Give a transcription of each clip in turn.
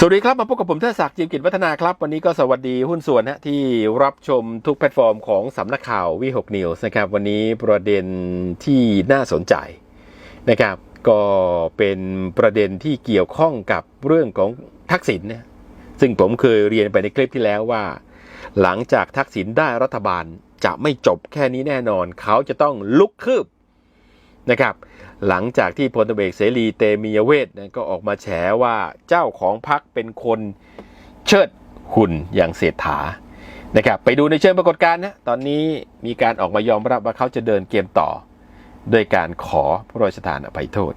สวัสดีครับ มาพบกับผมเทศศักดิ์จิมกิจวัฒนาครับ วันนี้ก็สวัสดีหุ้นส่วนนะที่รับชมทุกแพลตฟอร์มของสำนักข่าววีหกนิวส์นะครับ วันนี้ประเด็นที่น่าสนใจนะครับ ก็เป็นประเด็นที่เกี่ยวข้องกับเรื่องของทักษิณนะซึ่งผมเคยเรียนไปในคลิปที่แล้วว่า หลังจากทักษิณได้รัฐบาลจะไม่จบแค่นี้แน่นอน เขาจะต้องลุกคืบ นะครับ หลังจากที่พลตเอกเสรีเตมียเวทนะก็ออกมาแฉว่าเจ้าของพักเป็นคนเชิดหุ่นอย่างเศรษฐานะครับไปดูในเชิงปรากฏการณ์นะตอนนี้มีการออกมายอมรับว่าเขาจะเดินเกมต่อ โดยการขอพระราชทานอภัยโทษ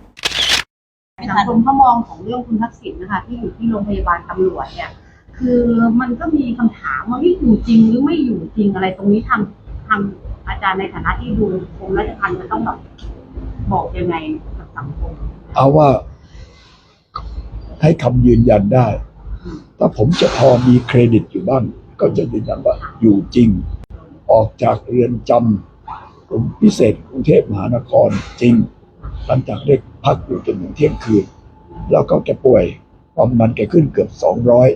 สังคมเขามองของเรื่องคุณทักษิณนะคะที่อยู่ที่โรงพยาบาลตำรวจเนี่ยคือมันก็มีคำถามว่าที่อยู่จริงหรือไม่อยู่จริงอะไรตรงนี้ทางทางอาจารย์ในฐานะที่ดูกรมราชทัณฑ์จะต้องแบบ บอกยังไงกับสังคมเอาว่า ให้คำยืนยันได้ ถ้าผมจะพอมีเครดิตอยู่บ้าง ก็จะยืนยันว่าอยู่จริง ออกจากเรือนจำกรมพิเศษกรุงเทพมหานครจริง หลังจากได้พักอยู่จนถึงเที่ยงคืน แล้วก็แกป่วยความดันแกขึ้นเกือบสองร้อย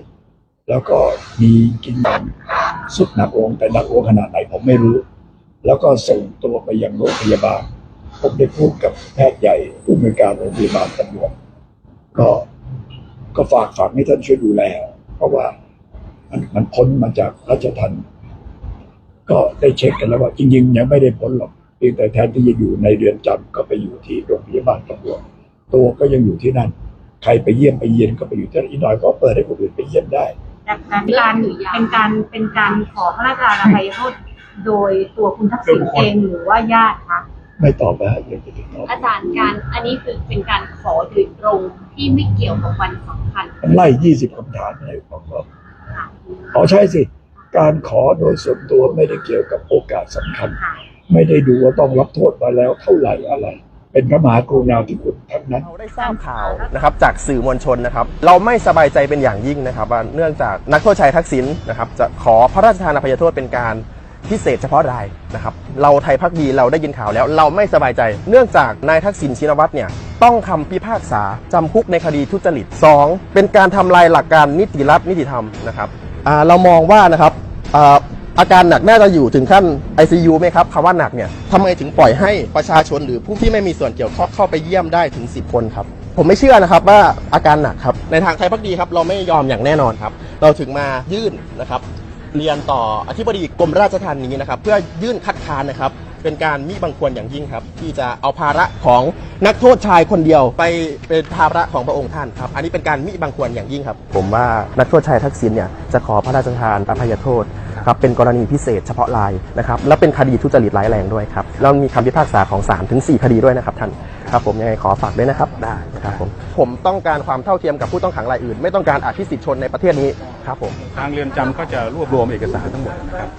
แล้วก็มีกินสุดหนักลงแต่หนักลงขนาดไหนผมไม่รู้ แล้วก็ส่งตัวไปยังโรงพยาบาล ผมได้พูดกับแพทย์ใหญ่ผู้อำนวยการโรงพยาบาลตำรวจก็ก็ฝากฝังให้ท่านช่วยดูแล เพราะว่ามันมันพ้นมาจากราชทันก็ได้เช็คกันแล้วว่า จริงๆยังไม่ได้พ้นหรอกเพียงแต่แทนที่จะอยู่ในเรือนจำก็ไปอยู่ที่โรงพยาบาลตำรวจตัวก็ยังอยู่ที่นั่น ใครไปเยี่ยมไปเยียนก็ไปอยู่ที่นั่นอีกหน่อยก็เปิดให้คนอื่นไปเยี่ยมได้จากการการเป็นการเป็นการขอพระราชทานอภัยโทษโดยตัวคุณทักษิณเองหรือว่าญาติคะ ไม่ตอบนะฮะยังจะติดต่ออาจารย์การอันนี้คือเป็นการขอโดยตรงที่ไม่เกี่ยวกับวันสำคัญมันไล่ยี่สิบคำถามเลยผมก็ค่ะขอใช่สิ การขอโดยส่วนตัวไม่ได้เกี่ยวกับโอกาสสำคัญค่ะไม่ได้ดูว่าต้องรับโทษมาแล้วเท่าไหร่อะไรเป็นพระมหากรุณาธิคุณทั้งนั้น เราได้ทราบข่าวนะครับจากสื่อมวลชนนะครับ เราไม่สบายใจเป็นอย่างยิ่งนะครับว่าเนื่องจากนักโทษชายทักษิณนะครับจะขอพระราชทานอภัยโทษเป็นการ พิเศษเฉพาะรายนะครับเราไทยพักดีเราได้ยินข่าวแล้ว เราไม่สบายใจ เนื่องจากนายทักษิณชินวัตรเนี่ยต้องคำพิพากษาจำคุกในคดีทุจริต 2. เป็นการทำลายหลักการนิติรัฐนิติธรรมนะครับเรามองว่านะครับอาอาการหนักน่าจะอยู่ถึงขั้น ICU ไหมครับคำว่าหนักเนี่ยทำไมถึงปล่อยให้ประชาชนหรือผู้ที่ไม่มีส่วนเกี่ยวข้องเข้าไปเยี่ยมได้ถึง 10 คนครับ ผมไม่เชื่อนะครับว่าอาการหนักครับ ในทางไทยพักดีครับ เราไม่ยอมอย่างแน่นอนครับ เราถึงมายื่นนะครับ เรียนต่ออธิบดีกรมราชทัณฑ์นี้นะครับ เพื่อยื่นคัดค้านนะครับ เป็นการมิบังควรอย่างยิ่งครับ ที่จะเอาภาระของนักโทษชายคนเดียวไปเป็นภาระของพระองค์ท่านครับ อันนี้เป็นการมิบังควรอย่างยิ่งครับ ผมว่านักโทษชายทักษิณเนี่ยจะขอพระราชทานอภัยโทษครับเป็นกรณีพิเศษเฉพาะรายนะครับและเป็นคดีทุจริตร้ายแรงด้วยครับแล้วมีคำพิพากษาของศาลถึง 4 คดีด้วยนะครับท่านครับผมยังไงขอฝากด้วยนะครับได้ครับผมผมต้องการความเท่าเทียมกับผู้ต้องขังรายอื่น ไม่ต้องการอภิสิทธิชนในประเทศนี้ ครับผมทางเรือนจำก็จะรวบรวมเอกสารทั้งหมดนะครับ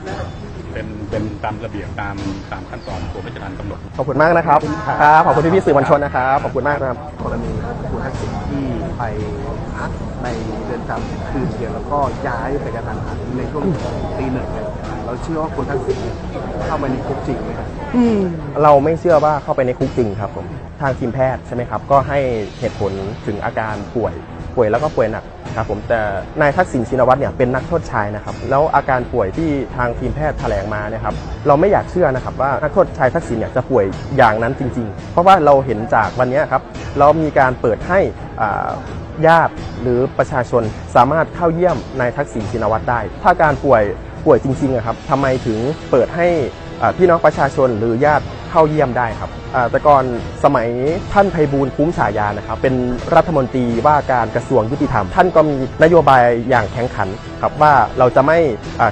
เป็นเป็นตามระเบียบตามตามขั้นตอนกรมราชทัณฑ์กำหนด ขอบคุณมากนะครับครับขอบคุณพี่ๆสื่อมวลชนนะครับขอบคุณมากนะครับ กรณีของคุณทักษิณที่ไปพักในเรือนจำคืนเดียวแล้วก็ย้ายไปกระทันหันในช่วงตีหนึ่งเลยเราเชื่อว่าคุณทักษิณเนี่ยเข้ามาในคุกจริงไหมครับ เราไม่เชื่อว่าเข้าไปในคุกจริงครับผมทางทีมแพทย์ใช่ไหมครับ ก็ให้เหตุผลถึงอาการป่วย ป่วยแล้วก็ป่วยหนักครับผมแต่นายทักษิณชินวัตรเนี่ยเป็นนักโทษชายนะครับแล้วอาการป่วยที่ทางทีมแพทย์แถลงมาเนะครับเราไม่อยากเชื่อนะครับว่านักโทษชายทักษิณเนี่ยจะป่วยอย่างนั้นจริง ๆ เพราะว่าเราเห็นจากวันนี้ครับเรามีการเปิดให้ญาติหรือประชาชนสามารถเข้าเยี่ยมนายทักษิณชินวัตรได้ ถ้าการป่วยป่วยจริงๆอะครับทำไมถึงเปิดให้พี่น้องประชาชนหรือญาติ เข้าเยี่ยมได้ครับแต่ก่อนสมัยท่านไพบูลคุ้มฉายานะครับเป็นรัฐมนตรีว่าการกระทรวงยุติธรรม ท่านก็มีนโยบายอย่างแข็งขันครับว่าเราจะไม่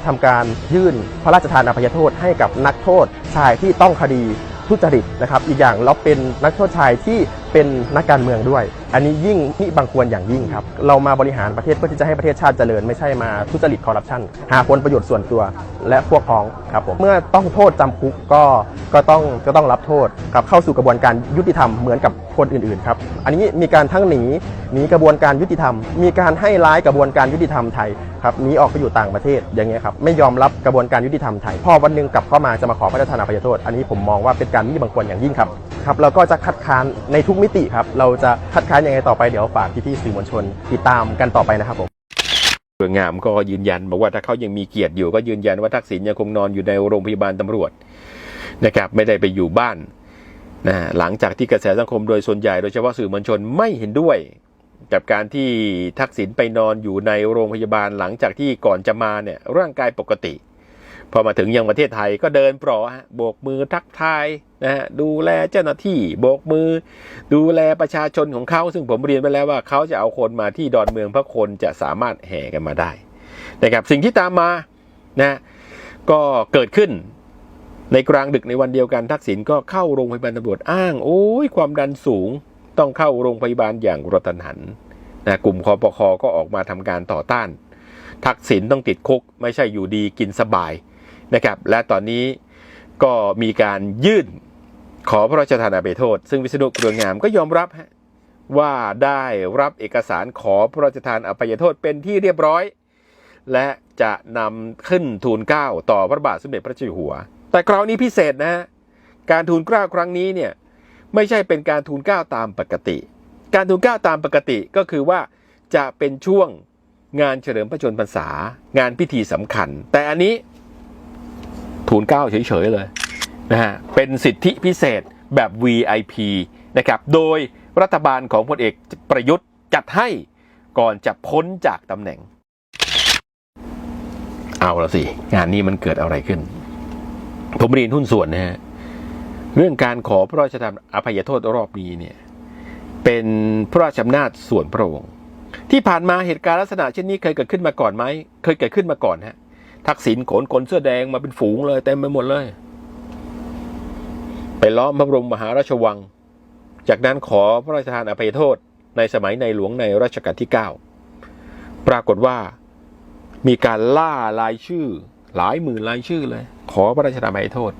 ทำทำการยื่นพระราชทานอภัยโทษให้กับนักโทษชายที่ต้องคดีทุจริตนะครับอีกอย่างเราเป็นนักโทษชายที่เป็นนักการเมืองด้วย อันนี้ยิ่งนี่บังควรอย่างยิ่งครับ เรามาบริหารประเทศเพื่อที่จะให้ประเทศชาติเจริญไม่ใช่มาทุจริตคอร์รัปชันหาผลประโยชน์ส่วนตัวและพวกพ้องครับผมเมื่อต้องโทษจำคุกก็ก็ต้องก็ต้องรับโทษครับเข้าสู่กระบวนการยุติธรรมเหมือนกับคนอื่นๆครับอันนี้มีการทั้งหนีหนีกระบวนการยุติธรรม มีการให้ร้ายกระบวนการยุติธรรมไทยครับหนีออกไปอยู่ต่างประเทศอย่างเงี้ยครับไม่ยอมรับกระบวนการยุติธรรมไทยพอวันหนึงกลับเข้ามาจะมาขอพระราชทานอภัยโทษ อันนี้ผมมองว่าเป็นการมิบังควรอย่างยิ่งครับครับเราก็จะคัดค้านในทุกมิติครับเราจะคัดค้านยังไงต่อไปเดี๋ยวฝากพี่ๆสื่อมวลชน ติดตามกันต่อไปนะครับผมเรืองามก็ยืนยันบอกว่าถ้าเขายังมีเกียรติอยู่ก็ยืนยันว่าทักษิณยังคงนอนอยู่ในโรงพยาบาลตำรวจนะครับไม่ได้ไปอยู่บ้านนะหลังจากที่กระแสสังคมโดยส่วนใหญ่โดยเฉพาะสื่อมวลชนไม่เห็นด้วย กับการที่ทักษิณไปนอนอยู่ในโรงพยาบาลหลังจากที่ก่อนจะมาเนี่ยร่างกายปกติ พอมาถึงยังประเทศไทยก็เดินปลอฮะโบกมือทักทายนะฮะดูแลเจ้าหน้าที่โบกมือ ดูแลประชาชนของเขาซึ่งผมเรียนไปแล้วว่าเขาจะเอาคนมาที่ดอนเมืองเพราะคนจะสามารถแห่กันมาได้นะครับสิ่งที่ตามมานะก็เกิดขึ้นในกลางดึกในวันเดียวกันทักษิณก็เข้าโรงพยาบาลตำรวจอ้าง โอ้ยความดันสูงต้องเข้าโรงพยาบาลอย่างระทันหันนะกลุ่มคอปคอก็ออกมาทำการต่อต้าน ทักษิณต้องติดคุกไม่ใช่อยู่ดีกินสบาย นะครับ และตอนนี้ก็มีการยื่นขอพระราชทานอภัยโทษ ซึ่งวิษณุเครืองามก็ยอมรับว่าได้รับเอกสารขอพระราชทานอภัยโทษเป็นที่เรียบร้อย และจะนำขึ้นทูลเกล้าต่อพระบาทสมเด็จพระเจ้าอยู่หัว แต่คราวนี้พิเศษนะฮะการทูลเกล้าครั้งนี้เนี่ยไม่ใช่เป็นการทูลเกล้าตามปกติ การทูลเกล้าตามปกติก็คือว่าจะเป็นช่วงงานเฉลิมพระชนมพรรษา งานพิธีสำคัญ แต่อันนี้ ทูลเก้าเฉย ๆ เลยนะฮะเป็นสิทธิพิเศษแบบ VIP นะครับโดยรัฐบาลของพลเอกประยุทธ์จัดให้ก่อนจะพ้นจากตำแหน่ง เอาละสิ งานนี้มันเกิดอะไรขึ้น ผมเรียนหุ้นส่วนนะฮะเรื่องการขอพระราชทานอภัยโทษรอบนี้เนี่ยเป็นพระราชอำนาจส่วนพระองค์ที่ผ่านมาเหตุการณ์ลักษณะเช่นนี้เคยเกิดขึ้นมาก่อนไหม เคยเกิดขึ้นมาก่อนฮะ ทักษิณขนคนเสื้อแดงมาเป็นฝูงเลยเต็มไปหมดเลย ไปล้อมพระบรมมหาราชวัง จากนั้นขอพระราชทานอภัยโทษในสมัยในหลวงในรัชกาลที่ 9 ปรากฏว่ามีการล่ารายชื่อ หลายหมื่นรายชื่อเลย ขอพระราชทานอภัยโทษ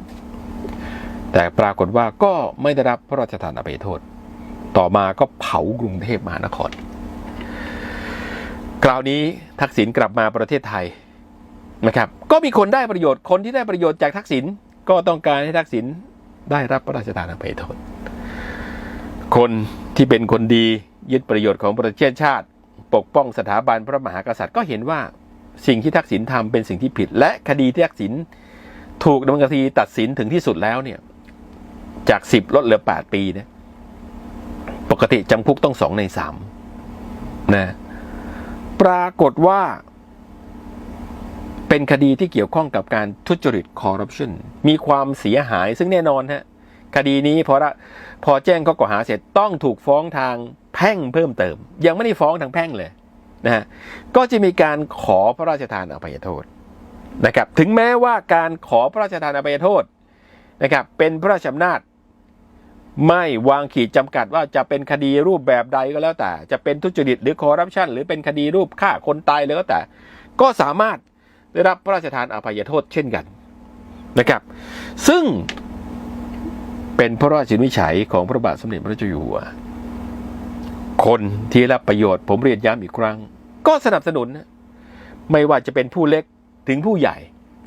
แต่ปรากฏว่าก็ไม่ได้รับพระราชทานอภัยโทษ ต่อมาก็เผากรุงเทพมหานคร คราวนี้ทักษิณกลับมาประเทศไทย นะครับก็มีคนได้ประโยชน์คนที่ได้ประโยชน์จากทักษิณก็ต้องการให้ทักษิณได้รับพระราชทานอภัยโทษ คนที่เป็นคนดียึดประโยชน์ของประเทศชาติ ปกป้องสถาบันพระมหากษัตริย์ก็เห็นว่าสิ่งที่ทักษิณทำเป็นสิ่งที่ผิด และคดีที่ทักษิณถูกดำเนินคดีตัดสินถึงที่สุดแล้วเนี่ยจากสิบลดเหลือแปดปีนะปกติจำคุกต้องสองในสามนะปรากฏว่า เป็นคดีที่เกี่ยวข้องกับการทุจริตคอร์รัปชันมีความเสียหายซึ่งแน่นอนฮะคดีนี้พอละพอแจ้งข้อกล่าวหาเสร็จต้องถูกฟ้องทางแพ่งเพิ่มเติม ยังไม่ได้ฟ้องทางแพ่งเลยนะฮะก็จะมีการขอพระราชทานอภัยโทษนะครับถึงแม้ว่าการขอพระราชทานอภัยโทษนะครับเป็นพระราชอำนาจไม่วางขีดจำกัดว่าจะเป็นคดีรูปแบบใดก็แล้วแต่ จะเป็นทุจริตหรือคอร์รัปชันหรือเป็นคดีรูปฆ่าคนตายเลยก็แต่ ก็สามารถ ได้รับพระราชทานอภัยโทษเช่นกันนะครับ ซึ่งเป็นพระราชวินิฉัยของพระบาทสมเด็จพระเจ้าอยู่หัว คนที่รับประโยชน์ผมเรียนย้ำอีกครั้ง ก็สนับสนุนนะไม่ว่าจะเป็นผู้เล็กถึงผู้ใหญ่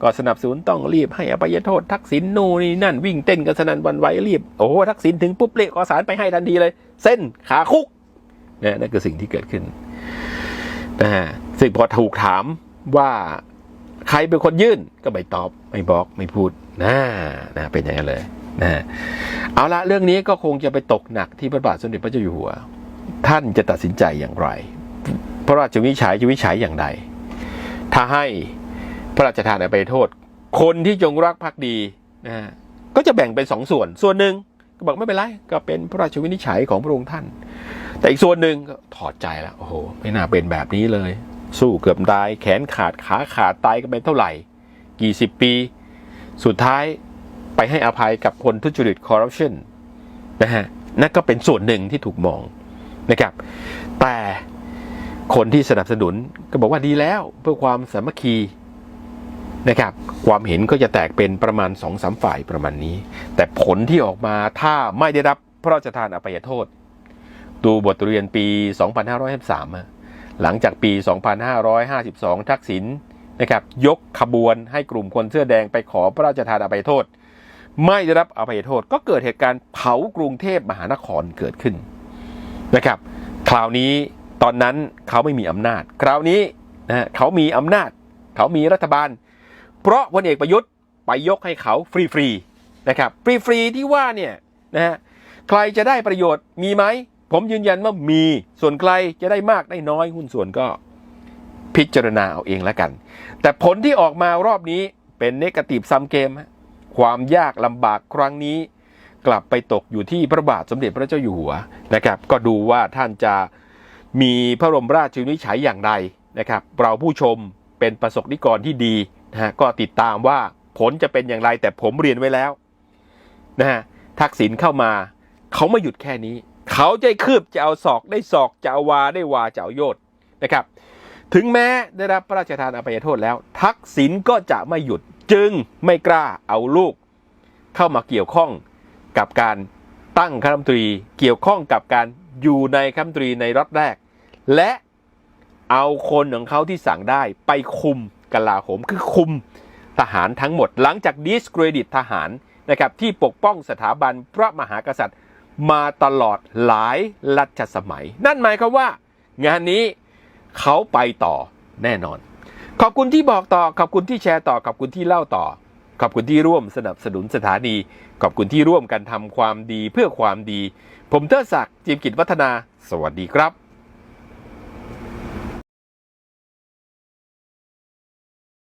ก็สนับสนุนต้องรีบให้อภัยโทษ ทักษิณโน่นนี่นั่นวิ่งเต้นกันสนันวันไหวรีบ โอ้โหทักษิณถึงปุ๊บเละขอสารไปให้ทันทีเลย เส้นขาคุกนะนั่นคือสิ่งที่เกิดขึ้นนะฮะซึ่งพอถูกถามว่า ใครเป็นคนยื่นก็ไม่ตอบไม่บอกไม่พูดนะนะเป็นอย่างนั้นเลยนะเอาละเรื่องนี้ก็คงจะไปตกหนักที่พระบาทสมเด็จพระเจ้าอยู่หัว ท่านจะตัดสินใจอย่างไร พระราชวินิจฉัยจะวินิจฉัยอย่างไร ถ้าให้พระราชทานอภัยโทษ คนที่จงรักภักดีนะฮะก็จะแบ่งเป็นสองส่วน ส่วนหนึ่งก็บอกไม่เป็นไร ก็เป็นพระราชวินิจฉัยของพระองค์ท่าน แต่อีกส่วนหนึ่งก็ถอดใจแล้วโอ้โห ไม่น่าเป็นแบบนี้เลย สู้เกือบตายแขนขาดขาขาดตายกันไปเท่าไหร่ กี่สิบปี สุดท้ายไปให้อภัยกับคนทุจริตคอร์รัปชันนะฮะนั่นก็เป็นส่วนหนึ่งที่ถูกมองนะครับ แต่คนที่สนับสนุนก็บอกว่าดีแล้วเพื่อความสามัคคีนะครับ ความเห็นก็จะแตกเป็นประมาณสองสามฝ่ายประมาณนี้ แต่ผลที่ออกมาถ้าไม่ได้รับพระราชทานอภัยโทษ ดูบทเรียนปี 2553อะ หลังจากปี 2552 ทักษิณนะครับยกขบวนให้กลุ่มคนเสื้อแดงไปขอพระราชทานอภัยโทษ ไม่ได้รับอภัยโทษก็เกิดเหตุการณ์เผากรุงเทพมหานครเกิดขึ้นนะครับคราวนี้ตอนนั้นเขาไม่มีอำนาจ คราวนี้นะเขามีอำนาจ เขามีรัฐบาล เพราะพลเอกประยุทธ์ไปยกให้เขาฟรีๆนะครับฟรีๆที่ว่าเนี่ยนะฮะใครจะได้ประโยชน์มีไหม ผมยืนยันว่ามีส่วนใครจะได้มากได้น้อยหุ้นส่วนก็พิจารณาเอาเองแล้วกัน แต่ผลที่ออกมารอบนี้เป็นเนกาทีฟซัมเกม ความยากลำบากครั้งนี้ กลับไปตกอยู่ที่พระบาทสมเด็จพระเจ้าอยู่หัวนะครับ ก็ดูว่าท่านจะมีพระบรมราชวินิจฉัยอย่างไรนะครับ เราผู้ชมเป็นประสบนิกรที่ดีนะฮะก็ติดตามว่าผลจะเป็นอย่างไรแต่ผมเรียนไว้แล้วนะฮะทักษิณเข้ามาเขาไม่หยุดแค่นี้ เขาจะคืบจะเอาศอกได้ศอกจะเอาวาได้วาจะเอาโยดนะครับ ถึงแม้ได้รับพระราชทานอภัยโทษแล้ว ทักษิณก็จะไม่หยุดจึงไม่กล้าเอาลูก เข้ามาเกี่ยวข้องกับการตั้งคณะรัฐมนตรีเกี่ยวข้องกับการอยู่ในคณะรัฐมนตรีในรัฐแรก และเอาคนของเขาที่สั่งได้ไปคุมกลาโหมคือคุมทหารทั้งหมด หลังจากดิสเครดิตทหารนะครับที่ปกป้องสถาบันพระมหากษัตริย์ มาตลอดหลายรัชสมัย นั่นหมายความว่า งานนี้เขาไปต่อแน่นอน ขอบคุณที่บอกต่อ ขอบคุณที่แชร์ต่อ ขอบคุณที่เล่าต่อ ขอบคุณที่ร่วมสนับสนุนสถานี ขอบคุณที่ร่วมกันทำความดีเพื่อความดี ผมเทิดศักดิ์จิมกิจวัฒนา สวัสดีครับ